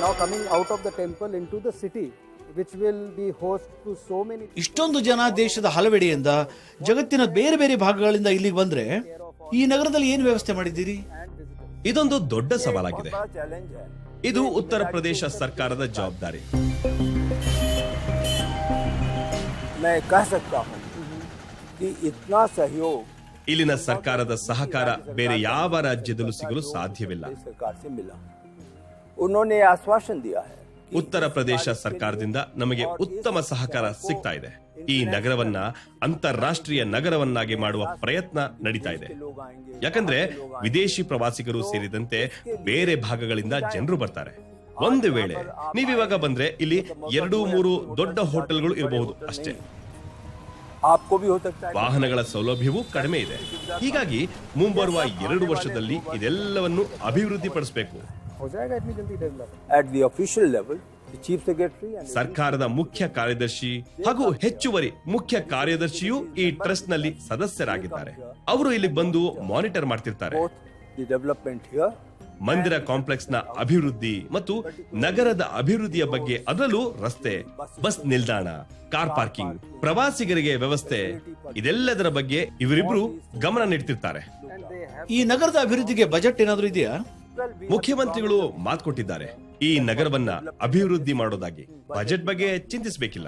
now coming out of the temple into the city, which will be host to so many ಇಷ್ಟೊಂದು ಜನ ದೇಶದ ಹಲವೆಡೆಯಿಂದ ಜಗತ್ತಿನ ಬೇರೆ ಬೇರೆ ಭಾಗಗಳಿಂದ ಇಲ್ಲಿಗೆ ಬಂದ್ರೆ ಈ ನಗರದಲ್ಲಿ ಏನು ವ್ಯವಸ್ಥೆ ಮಾಡಿದ್ದೀರಿ ಇದೊಂದು ದೊಡ್ಡ ಸವಾಲಾಗಿದೆ बड़ा challenge है ಇದು ಉತ್ತರ ಪ್ರದೇಶ ಸರ್ಕಾರದ ಜವಾಬ್ದಾರಿ मैं कह सकता हूँ कि इतना सहयोग ಇಲ್ಲಿನ ಸರ್ಕಾರದ ಸಹಕಾರ ಬೇರೆ ಯಾವ ರಾಜ್ಯದಲ್ಲೂ ಸಿಗಲು ಸಾಧ್ಯವಿಲ್ಲ प्रदेश सरकार से मिला ಉತ್ತರ ಪ್ರದೇಶ ಸರ್ಕಾರದಿಂದ ನಮಗೆ ಉತ್ತಮ ಸಹಕಾರ ಸಿಗ್ತಾ ಇದೆ. ಈ ನಗರವನ್ನ ಅಂತಾರಾಷ್ಟ್ರೀಯ ನಗರವನ್ನಾಗಿ ಮಾಡುವ ಪ್ರಯತ್ನ ನಡೀತಾ ಇದೆ. ಯಾಕಂದ್ರೆ ವಿದೇಶಿ ಪ್ರವಾಸಿಗರು ಸೇರಿದಂತೆ ಬೇರೆ ಭಾಗಗಳಿಂದ ಜನರು ಬರ್ತಾರೆ. ಒಂದು ವೇಳೆ ನೀವಿವಾಗ ಬಂದ್ರೆ ಇಲ್ಲಿ ಎರಡು ಮೂರು ದೊಡ್ಡ ಹೋಟೆಲ್ಗಳು ಇರಬಹುದು ಅಷ್ಟೇ. ವಾಹನಗಳ ಸೌಲಭ್ಯವೂ ಕಡಿಮೆ ಇದೆ. ಹೀಗಾಗಿ ಮುಂಬರುವ ಎರಡು ವರ್ಷದಲ್ಲಿ ಇದೆಲ್ಲವನ್ನು ಅಭಿವೃದ್ಧಿಪಡಿಸಬೇಕು. ಸರ್ಕಾರದ ಮುಖ್ಯ ಕಾರ್ಯದರ್ಶಿ ಹಾಗೂ ಹೆಚ್ಚುವರಿ ಮುಖ್ಯ ಕಾರ್ಯದರ್ಶಿಯು ಈ ಟ್ರಸ್ಟ್ನಲ್ಲಿ ಸದಸ್ಯರಾಗಿದ್ದಾರೆ. ಅವರು ಇಲ್ಲಿ ಬಂದು ಮಾನಿಟರ್ ಮಾಡ್ತಿರ್ತಾರೆ. ಮಂದಿರ ಕಾಂಪ್ಲೆಕ್ಸ್ನ ಅಭಿವೃದ್ಧಿ ಮತ್ತು ನಗರದ ಅಭಿವೃದ್ಧಿಯ ಬಗ್ಗೆ ಅದರಲ್ಲೂ ರಸ್ತೆ ಬಸ್ ನಿಲ್ದಾಣ ಕಾರ್ ಪಾರ್ಕಿಂಗ್ ಪ್ರವಾಸಿಗರಿಗೆ ವ್ಯವಸ್ಥೆ ಇದೆಲ್ಲದರ ಬಗ್ಗೆ ಇವರಿಬ್ರು ಗಮನ ನೀಡ್ತಿರ್ತಾರೆ. ಈ ನಗರದ ಅಭಿವೃದ್ಧಿಗೆ ಬಜೆಟ್ ಏನಾದರೂ ಇದೆಯಾ? ಮುಖ್ಯಮಂತ್ರಿಗಳು ಮಾತು ಕೊಟ್ಟಿದ್ದಾರೆ. ಈ ನಗರವನ್ನ ಅಭಿವೃದ್ಧಿ ಮಾಡೋದಾಗಿ. ಬಜೆಟ್ ಬಗ್ಗೆ ಚಿಂತಿಸಬೇಕಿಲ್ಲ.